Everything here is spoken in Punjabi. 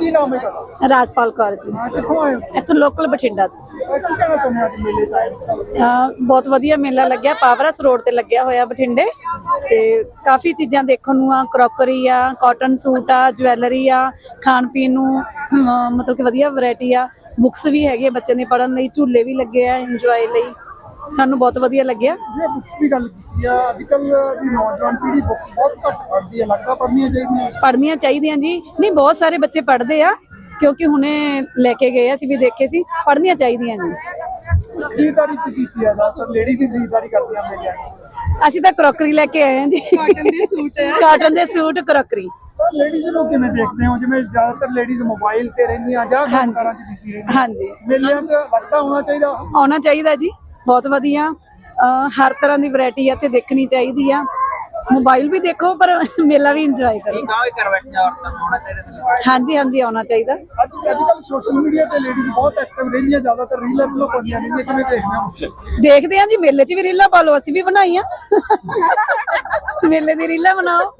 ਕੀ ਨਾਮ ਹੈ ਤੁਹਾਡਾ? ਰਾਜਪਾਲ ਕੌਰ ਜੀ। ਹਾਂ ਕਿੱਥੋਂ ਆਏ ਹੋ? ਇੱਥੋਂ ਲੋਕਲ ਬਠਿੰਡਾ ਤੋਂ। ਜੀ। ਅਹ ਕੀ ਕਹਿਣਾ ਚਾਹੁੰਦੇ ਹੋ ਅੱਜ ਮੇਲੇ 'ਚ ਆਏ ਹੋ? ਅਹ ਬਹੁਤ ਵਧੀਆ ਮੇਲਾ ਲੱਗਿਆ। ਪਾਵਰਸ ਰੋਡ ਤੇ ਲੱਗਿਆ ਹੋਇਆ ਬਠਿੰਡੇ। ਤੇ ਕਾਫੀ ਚੀਜ਼ਾਂ ਦੇਖਣ ਨੂੰ ਆ। ਕਰੋਕਰੀ ਆ ਕਾਟਨ ਸੂਟ ਆ ਜਵੈਲਰੀ ਆ ਖਾਣ ਪੀਣ ਨੂੰ ਅਮ, ਮਤਲਬ ਕਿ ਵਧੀਆ ਵੈਰਾਈਟੀ ਆ। ਬੁੱਕਸ ਵੀ ਹੈਗੇ ਆ ਬੱਚਿਆਂ ਦੇ ਪੜ੍ਹਨ ਲਈ ਝੂਲੇ ਵੀ ਲੱਗੇ ਆ ਇੰਜੋਏ ਲਈ। ਸਾਨੂੰ ਬਹੁਤ ਵਧੀਆ ਲੱਗਿਆ। ਜੇ ਬੁੱਕਸ ਦੀ ਗੱਲ ਕੀਤੀ ਆ ਅੱਜ ਕੱਲ ਦੀ ਨੌਜਵਾਨ ਪੀੜ੍ਹੀ ਬੁੱਕਸ ਬਹੁਤ ਘੱਟ ਪੜ੍ਹਦੀ ਹੈ ਲੱਗਦਾ ਪੜ੍ਹਨੀਆਂ ਚਾਹੀਦੀਆਂ। ਪੜ੍ਹਨੀਆਂ ਚਾਹੀਦੀਆਂ ਜੀ। ਨਹੀਂ ਬਹੁਤ ਸਾਰੇ ਬੱਚੇ ਪੜ੍ਹਦੇ ਆ ਕਿਉਂਕਿ ਹੁਣੇ ਲੈ ਕੇ ਗਏ ਆ, ਅਸੀਂ ਵੀ ਦੇਖੇ ਸੀ ਪੜ੍ਹਨੀਆਂ ਚਾਹੀਦੀਆਂ ਜੀ। ਖਰੀਦਦਾਰੀ ਚ ਕੀਤੀ ਆ ਜ਼ਿਆਦਾਤਰ ਲੇਡੀ ਦੀ ਖਰੀਦਦਾਰੀ ਕਰਦੀਆਂ ਮੇਲਿਆਂ 'ਚ ਅਸੀਂ ਤਾਂ ਕਰੋਕਰੀ ਲੈ ਕੇ ਆਏ ਹਾਂ ਜੀ। ਕਾਟਨ ਦੇ ਸੂਟ ਕਾਟਨ ਦੇ ਸੂਟ ਕਰੋਕਰੀ। ਤਾਂ ਲੇਡੀਜ਼ ਨੂੰ ਕਿਵੇਂ ਦੇਖਦੇ ਹੋ? ਜਿਵੇਂ ਜ਼ਿਆਦਾਤਰ ਲੇਡੀਜ਼ ਮੋਬਾਈਲ ਤੇ ਰਹਿੰਦੀਆਂ ਜਾਂ ਹਾਂਜੀ। ਘਰਾਂ 'ਚ ਬਿਜ਼ੀ ਰਹਿੰਦੀਆਂ। ਹਾਂਜੀ। ਮੇਲਿਆਂ 'ਚ ਲੱਗਦਾ ਹੋਣਾ ਚਾਹੀਦਾ? ਆਉਣਾ ਚਾਹੀਦਾ ਜੀ। ਬਹੁਤ ਵਧੀਆ। ਹਰ ਤਰ੍ਹਾਂ ਦੀ ਵੈਰਾਈਟੀ ਆ ਤੇ ਦੇਖਣੀ ਚਾਹੀਦੀ ਆ। ਮੋਬਾਈਲ ਵੀ ਦੇਖੋ ਪਰ ਮੇਲਾ ਵੀ ਇੰਜੋਏ ਕਰੋ। ਹਾਂਜੀ ਹਾਂਜੀ ਆਉਣਾ ਚਾਹੀਦਾ। ਦੇਖਦੇ ਦੇਖਦੇ ਆ ਜੀ ਮੇਲੇ 'ਚ ਵੀ ਰੀਲਾਂ ਪਾ ਲਓ ਅਸੀਂ ਵੀ ਬਣਾਈਆਂ। ਮੇਲੇ ਦੀ ਰੀਲਾਂ ਬਣਾਓ।